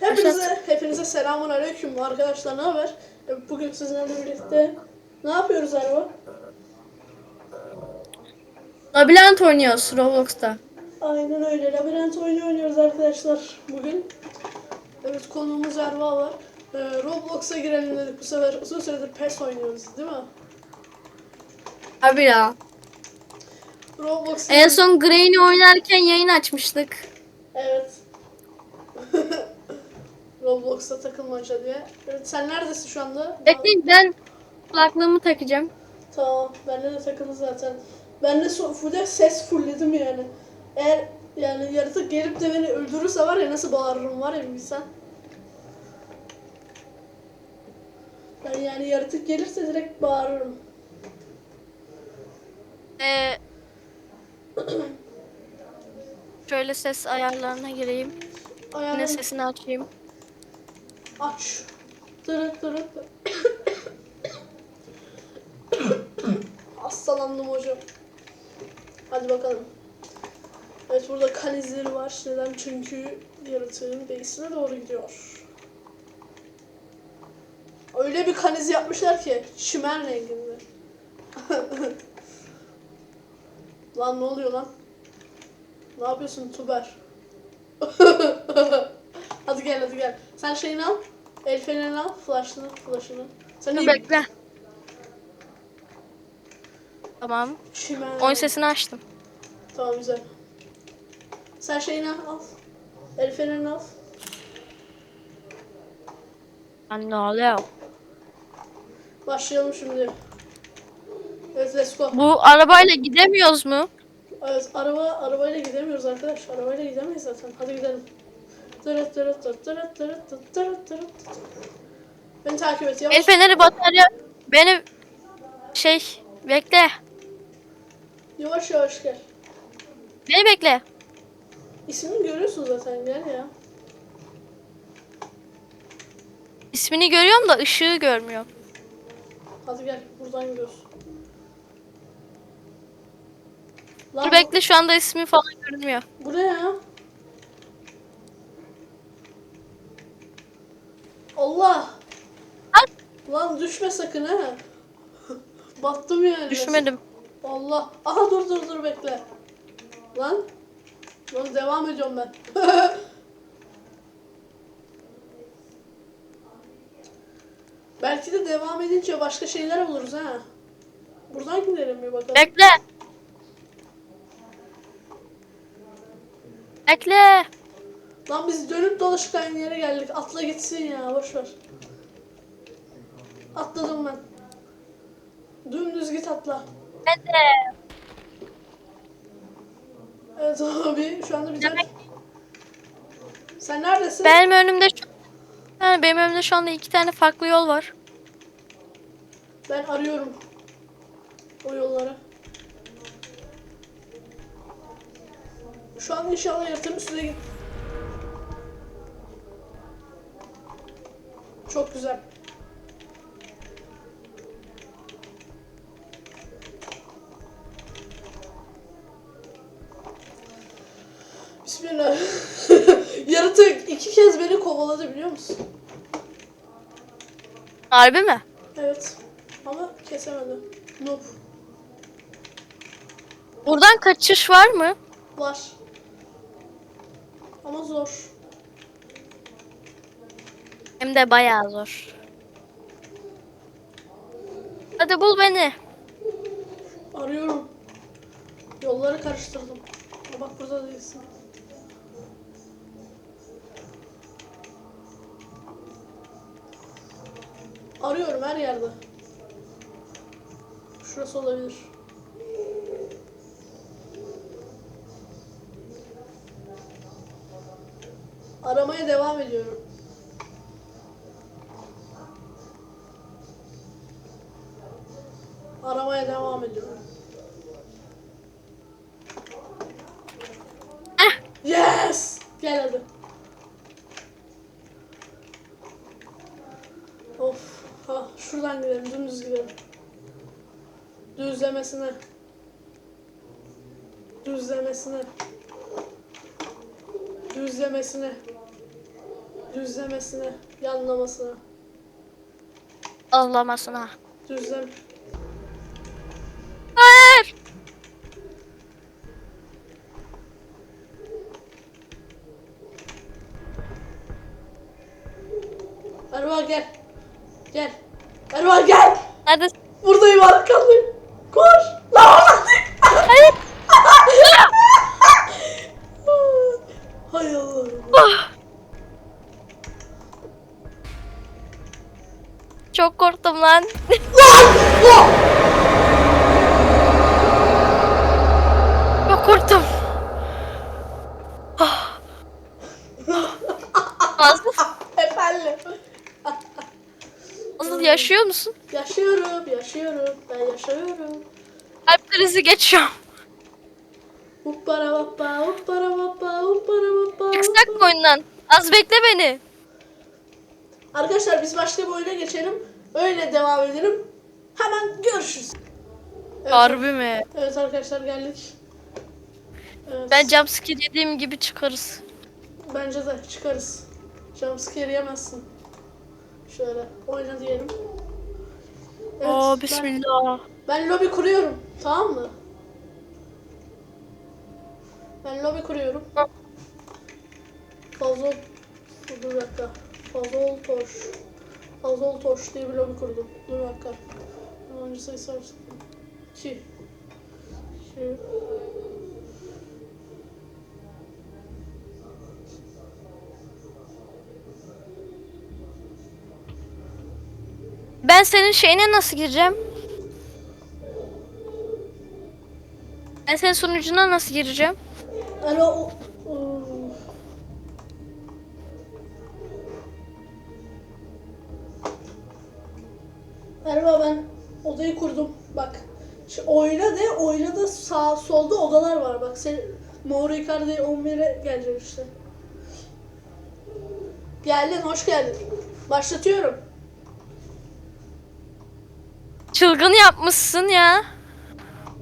Hepinize, hepinize selamun aleyküm arkadaşlar ne haber? E, Bugün sizlerle birlikte ne yapıyoruz Erva? Labirent oynuyoruz Roblox'ta. Aynen öyle labirent oyunu oynuyoruz arkadaşlar bugün. Evet konuğumuz Erva var. E, Roblox'a girelim dedik bu sefer uzun süredir PES oynuyoruz değil mi? Abi ya. Roblox En son Grain'i oynarken yayın açmıştık. Evet. Roblox'ta takılmaca diye. Evet sen neredesin şu anda? Bekleyin ben kulaklığımı takacağım. Tamam. Bende de takılı zaten. Ben de so- full ses fullledim yani. Eğer yani yaratık gelip de beni öldürürse var ya nasıl bağırırım var ya bir bilsen. Ben yani yaratık gelirse direkt bağırırım. Ee, şöyle ses ayarlarına gireyim. Yine Ayağını sesini açayım. Aç. Tırıt tırıt. Hastalandım hocam. Hadi bakalım. Evet burada kan izleri var. Neden? Çünkü yaratığın beysine doğru gidiyor. Öyle bir kan izi yapmışlar ki şimen renginde. lan ne oluyor lan? Ne yapıyorsun Tuber? hadi gel hadi gel. Sen şeyini al. El fenerini al. Flash'ını, flash'ını. Sen iyi Bekle. Tamam. Şimen. Oyun sesini açtım. Tamam güzel. Sen şeyini al. El fenerini al. Ben ne oluyor? Başlayalım şimdi. Evet let's go. Bu arabayla gidemiyoruz mu? Evet araba arabayla gidemiyoruz arkadaş. Arabayla gidemeyiz zaten. Hadi gidelim. Beni takip et yavaş. El feneri batarya. Beni şey bekle. Yavaş yavaş gel. Beni bekle. İsmini görüyorsun zaten gel ya. İsmini görüyorum da ışığı görmüyorum. Hadi gel buradan gidiyoruz. Dur bekle şu anda ismi falan görünmüyor. bu ne ya? Allah! Ay, Lan düşme sakın ha. Battım yani. düşmedim. Allah. Aha dur dur dur bekle. Lan. Lan devam ediyorum ben. Belki de devam edince başka şeyler buluruz ha. Buradan gidelim bir bakalım. Bekle. Bekle. Lan biz dönüp dolaşıp aynı yere geldik. Atla gitsin ya boş ver. Atladım ben. Dümdüz git atla. Ben de. Evet abi şu anda bir tane... Sen neredesin? Benim önümde şu yani benim önümde şu anda iki tane farklı yol var. Ben arıyorum o yolları. Şu an inşallah yaratığın üstüne git. Çok güzel. Bismillah. Yaratık iki kez beni kovaladı biliyor musun? Harbi mi? Evet. Ama kesemedi. Noob. Buradan kaçış var mı? Var. Ama zor. Hem de bayağı zor. Hadi bul beni. Arıyorum. Yolları karıştırdım. Ama bak burada değilsin. Arıyorum her yerde. Şurası olabilir. Aramaya devam ediyorum. Aramaya devam ediyorum. Eh, Yes! Gel hadi. Of. Ha, şuradan gidelim, dümdüz gidelim. Düzlemesine. Düzlemesine. Düzlemesine. Düzlemesine, yanlamasına. Ağlamasına. Düzlem. Erva gel. Gel. Erva gel. Neredesin? Buradayım arkandayım. Koş. Lan oradan. Hayır. Hay Allah'ım. Çok korktum lan. Çok korktum. Asıl, Efendim. asıl yaşıyor musun? Yaşıyorum, yaşıyorum. Ben yaşıyorum. Kalp krizi geçiyorum. Huppara vappa, huppara vappa, huppara vappa. Çıksak mı oyundan? Az bekle beni. Arkadaşlar biz başka bir oyuna geçelim. Öyle devam edelim. Hemen görüşürüz. Evet, Harbi mi? evet arkadaşlar geldik. Evet, Ben jumpscare yediğim gibi çıkarız. Bence de çıkarız. Jumpscare yemezsin. Şöyle oyna diyelim. Evet, Oo ben- bismillah. Ben lobi kuruyorum. Tamam mı? Ben lobi kuruyorum. Fazol... Dur bir dakika. Fazol Toş. Fazol Toş diye bir lobi kurdum. Dur bir dakika. Önce sayısı arasın. 2. 2. Ben senin şeyine nasıl gireceğim? Ben senin sunucuna nasıl gireceğim? Yani o... Merhaba ben odayı kurdum. Bak. Şu oyna de oyna da sağ solda odalar var. Bak sen Mauro Icardi 11'e gelecek işte. Geldin hoş geldin. Başlatıyorum. Çılgın yapmışsın ya.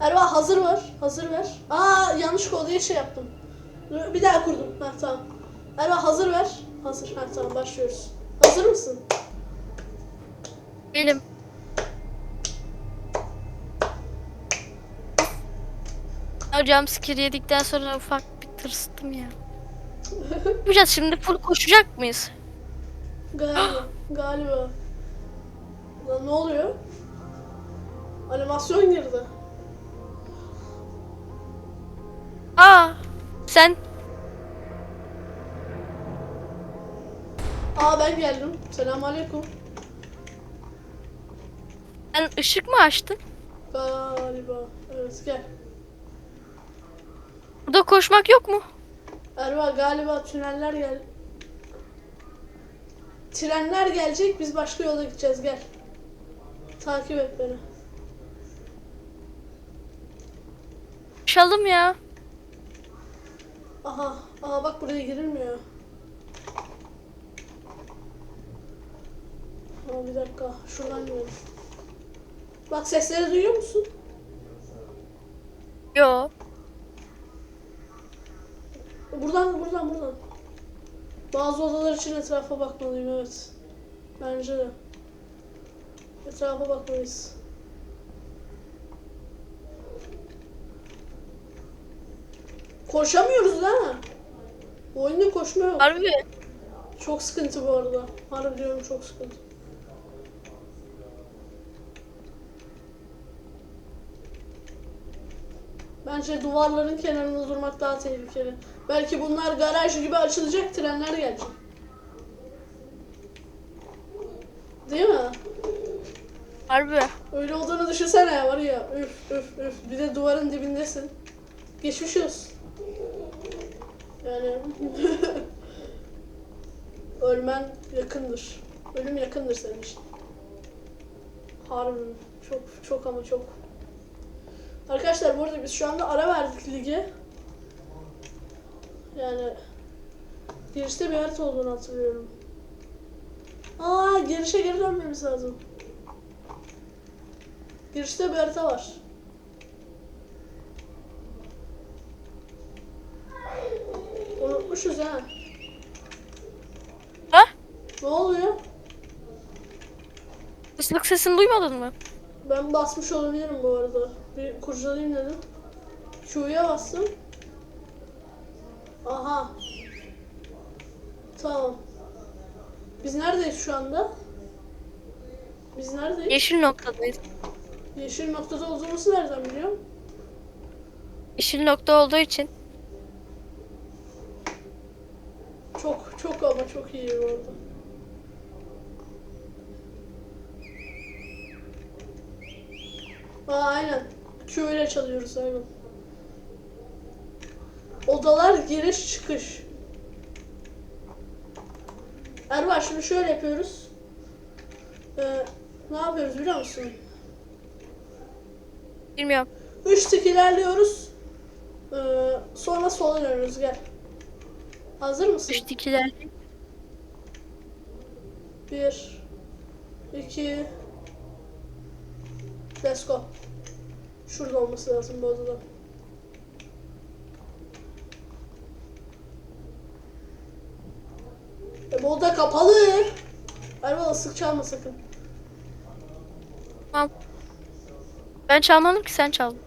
Erva hazır var. Hazır ver. Aa yanlış odaya şey yaptım. Dur, Bir daha kurdum. Ha tamam. Erva hazır ver. Hazır. Ha tamam başlıyoruz. Hazır mısın? Benim. Hocam skir yedikten sonra ufak bir tırstım ya. Yapacağız şimdi full koşacak mıyız? Galiba. galiba. Lan ne oluyor? Animasyon girdi. Aa sen Aa ben geldim. Selamünaleyküm. sen ışık mı açtın? Galiba. Evet gel. Burada koşmak yok mu? Erva galiba tüneller gel. Trenler gelecek biz başka yola gideceğiz gel. Takip et beni. Koşalım ya. Aha, aha bak buraya girilmiyor. Aa, bir dakika, şuradan girelim. Bak sesleri duyuyor musun? Yo. Buradan, buradan, buradan. Bazı odalar için etrafa bakmalıyım, evet. Bence de. Etrafa bakmalıyız. Koşamıyoruz ha. Bu oyunda koşma yok. Harbi. Çok sıkıntı bu arada. Harbi diyorum çok sıkıntı. Bence duvarların kenarında durmak daha tehlikeli. Belki bunlar garaj gibi açılacak, trenler gelecek. Değil mi? Harbi. Öyle olduğunu düşünsene ya var ya. Üf üf üf. Bir de duvarın dibindesin. Geçmiş olsun. Yani ölmen yakındır. Ölüm yakındır senin için. Harbi çok çok ama çok. Arkadaşlar bu arada biz şu anda ara verdik lige. Yani girişte bir harita olduğunu hatırlıyorum. Aa girişe geri dönmemiz lazım. Girişte bir harita var. Unutmuşuz ha. Ha? Ne oluyor? Islık sesini duymadın mı? Ben basmış olabilirim bu arada. Bir kurcalayayım dedim. Q'ya bastım. Aha. Tamam. Biz neredeyiz şu anda? Biz neredeyiz? Yeşil noktadayız. Yeşil noktada olduğumuzu nereden biliyorum? Yeşil nokta olduğu için. Çok çok ama çok iyi arada. Aa aynen. Q ile çalıyoruz aynen. Odalar giriş çıkış. Erba şimdi şöyle yapıyoruz. Ee, ne yapıyoruz biliyor musun? Bilmiyorum. Üç tık ilerliyoruz. Ee, sonra sola dönüyoruz gel. Hazır mısın? Üç dikiler. Bir, iki, let's go. Şurada olması lazım bu odada. E bu oda kapalı. Erman ıslık çalma sakın. Tamam. Ben çalmadım ki sen çaldın.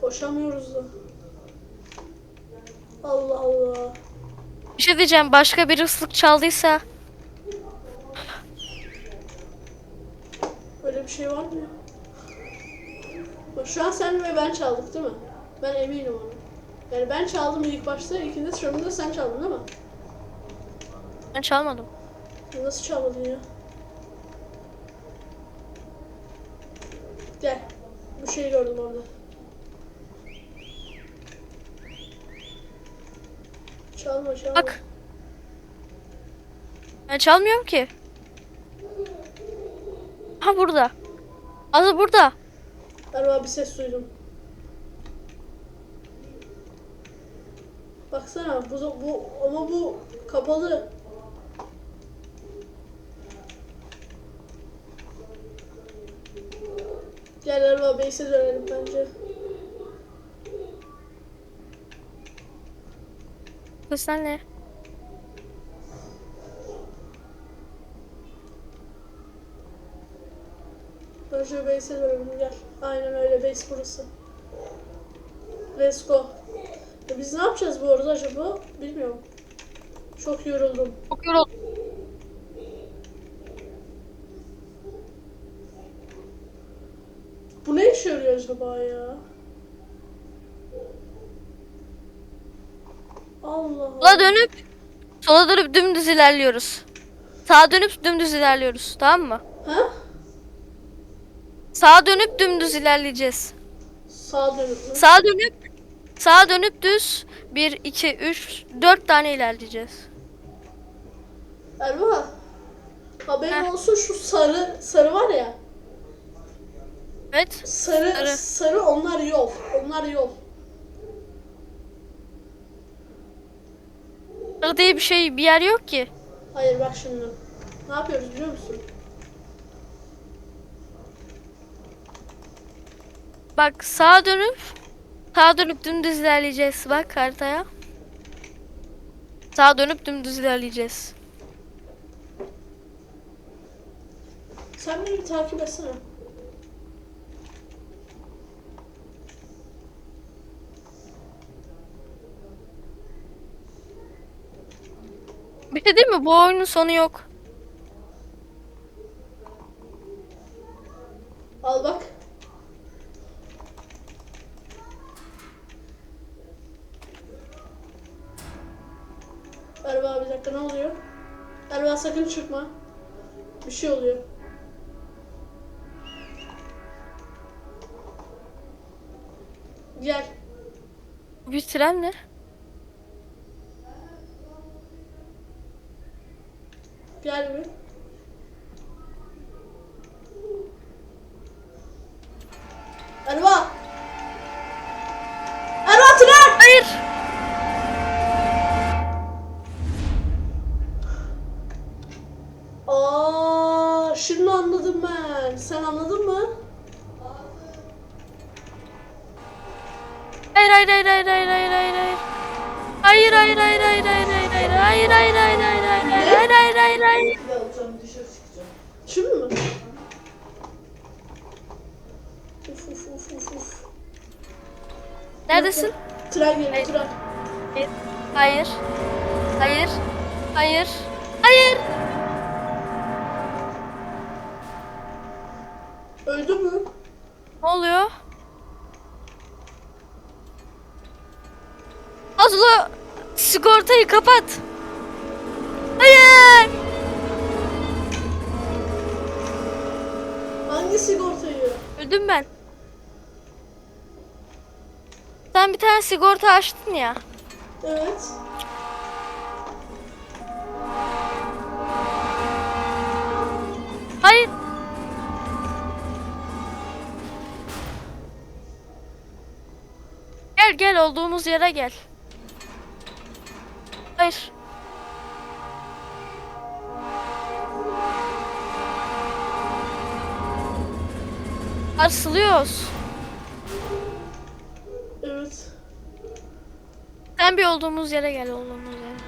Koşamıyoruz da. Allah Allah. Bir şey diyeceğim. Başka bir ıslık çaldıysa Öyle bir şey var mı ya? Bak şu an sen ve ben çaldık değil mi? Ben eminim ona. Yani ben çaldım ilk başta, ikinci sıramda sen çaldın değil mi? ben çalmadım. Nasıl çalmadın ya? Gel. Bu şeyi gördüm orada. Çalma çalma. Bak. Ben çalmıyorum ki. Ha burada. Az burada. Erva bir ses duydum. Baksana bu, bu ama bu kapalı. Gel Erva base'e dönelim bence. Sen ne? Bence base'e dönelim gel. Aynen öyle base burası. Let's go. Ya biz ne yapacağız bu arada acaba? Bilmiyorum. Çok yoruldum. Çok yoruldum. Bu ne işe yarıyor acaba ya? Allah Allah. Sola dönüp sola dönüp dümdüz ilerliyoruz. Sağa dönüp dümdüz ilerliyoruz. Tamam mı? Ha? Sağa dönüp dümdüz ilerleyeceğiz. Sağ dönüp mü? Sağa dönüp sağa dönüp düz 1 2 3 4 tane ilerleyeceğiz. Erva. Haberin Heh. olsun şu sarı sarı var ya. Evet. Sarı sarı, Sarı. onlar yol. Onlar yol. Sarı diye bir şey bir yer yok ki. Hayır bak şimdi. Ne yapıyoruz biliyor musun? Bak sağa dönüp sağa dönüp dümdüz ilerleyeceğiz. Bak haritaya. Sağa dönüp dümdüz ilerleyeceğiz. Sen beni bir takip etsene. Bir şey değil mi? Bu oyunun sonu yok. Al bak. Erva bir dakika ne oluyor? Erva sakın çıkma. Bir şey oluyor. Gel. Bir tren mi? Gel bir. Erva! Erva tren! Hayır. Aa, şimdi anladım ben. Sen anladın mı? Hayır hayır hayır hayır hayır hayır hayır hayır. Hayır hayır hayır hayır hayır hayır hayır hayır hayır hayır hayır hayır hayır hayır hayır hayır Şimdi mi? Uf uf uf uf uf. Neredesin? Tren geliyor Hayır. tren. Hayır. Hayır. Hayır. Hayır. Öldü mü? Ne oluyor? Azlı sigortayı kapat. Hayır. Hangi sigortayı? Öldüm ben. Sen bir tane sigorta açtın ya. Evet. Hayır. Gel gel olduğumuz yere gel. Hayır. Sarsılıyoruz. Evet. Sen bir olduğumuz yere gel olduğumuz yere.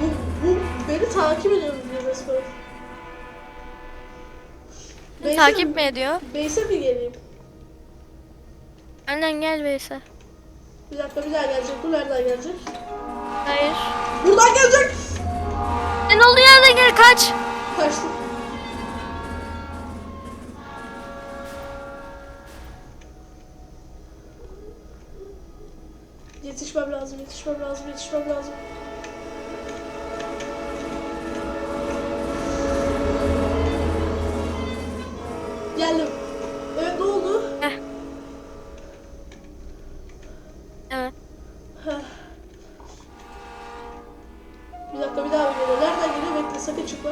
Bu, bu beni takip ediyor diyor resmen. Beyse Takip mi ediyor? Beyse mi geleyim? Annen gel Veysel. Bir dakika bir daha gelecek. Bu nereden gelecek? Hayır. Buradan gelecek. Sen olduğun yerden gel kaç. Kaçtım. Yetişmem lazım, yetişmem lazım, yetişmem lazım. Geldim. Evet ne oldu? Heh. Evet. Heh. Bir dakika bir daha geliyor. Nereden geliyor? Bekle sakın çıkma.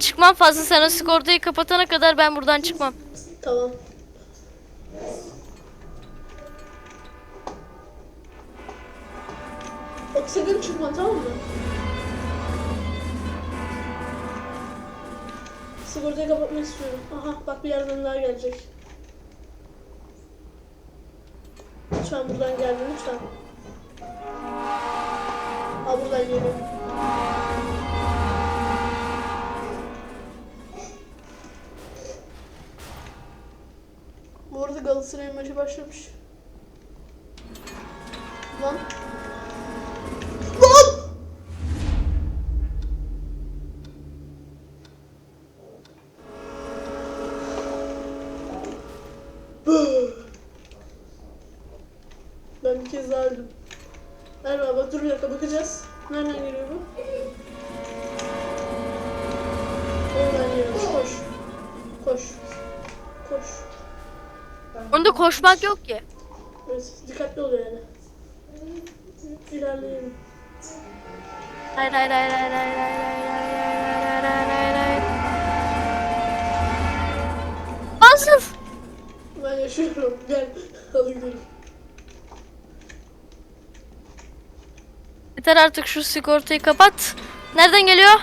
Çıkmam fazla sen o sigortayı kapatana kadar ben buradan çıkmam. Tamam. Bak sakın çıkma tamam mı? Sigortayı kapatmak istiyorum. Aha bak bir yerden daha gelecek. Lütfen buradan gelme lütfen. Aa buradan geliyor. Başlamış. Lan. Lan! Ben bir kez daha öldüm. Merhaba dur bir dakika bakacağız. Nereden geliyor bu? Onda koşmak yok ki. Evet, dikkatli ol yani. İlerleyelim. Hayır hayır hayır hayır hayır hayır hayır hayır hayır hayır hayır. Asıl. Ben yaşıyorum. Gel. Hadi gidelim. Yeter artık şu sigortayı kapat. Nereden geliyor?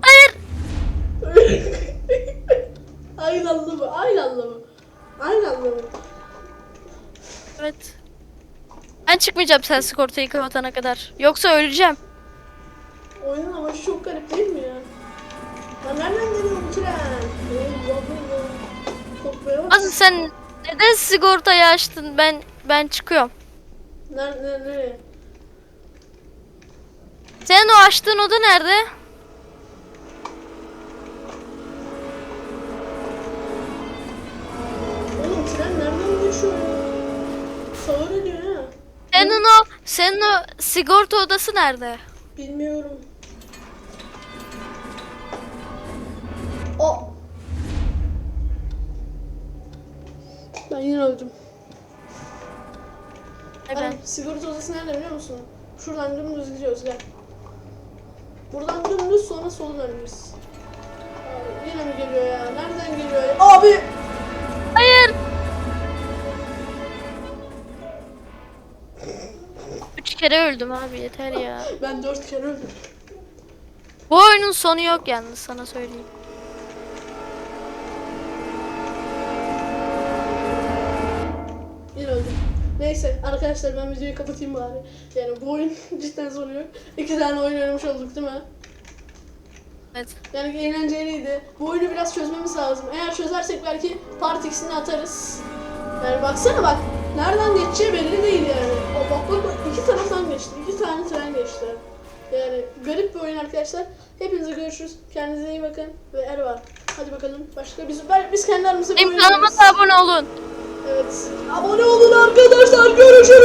Hayır. Aynı anda mı? Aynı anda anda mı? Evet. Ben çıkmayacağım sen sigortayı kapatana kadar. Yoksa öleceğim. Oyunun amacı çok garip değil mi ya? Ya nereden. Korkmaya bak. Asıl sen neden sigortayı açtın? Ben ben çıkıyorum. Nerede, nerede, nereye? Senin o açtığın oda nerede? Ediyor ha. Senin o senin o sigorta odası nerede? Bilmiyorum. O. Ben yine öldüm. Ben sigorta odası nerede biliyor musun? Şuradan dümdüz gidiyoruz gel. Buradan dümdüz sonra döneceğiz. Abi, Yine mi geliyor ya? Nereden geliyor ya? Abi! Kere öldüm abi yeter ya. Ben dört kere öldüm. Bu oyunun sonu yok yalnız sana söyleyeyim. Yine öldüm. Neyse arkadaşlar ben videoyu kapatayım bari. Yani bu oyun cidden sonu yok. İki tane oyun oynamış olduk değil mi? Evet. Yani eğlenceliydi. Bu oyunu biraz çözmemiz lazım. Eğer çözersek belki part X'ini atarız. Yani baksana bak. Nereden geçeceği belli değil yani. Geçti. İki tane tren geçti. Yani garip bir oyun arkadaşlar. Hepinize görüşürüz. Kendinize iyi bakın. Ve er var. Hadi bakalım. Başka biz, biz kendi aramızda bir oyun da abone olun. Evet. Abone olun arkadaşlar. Görüşürüz.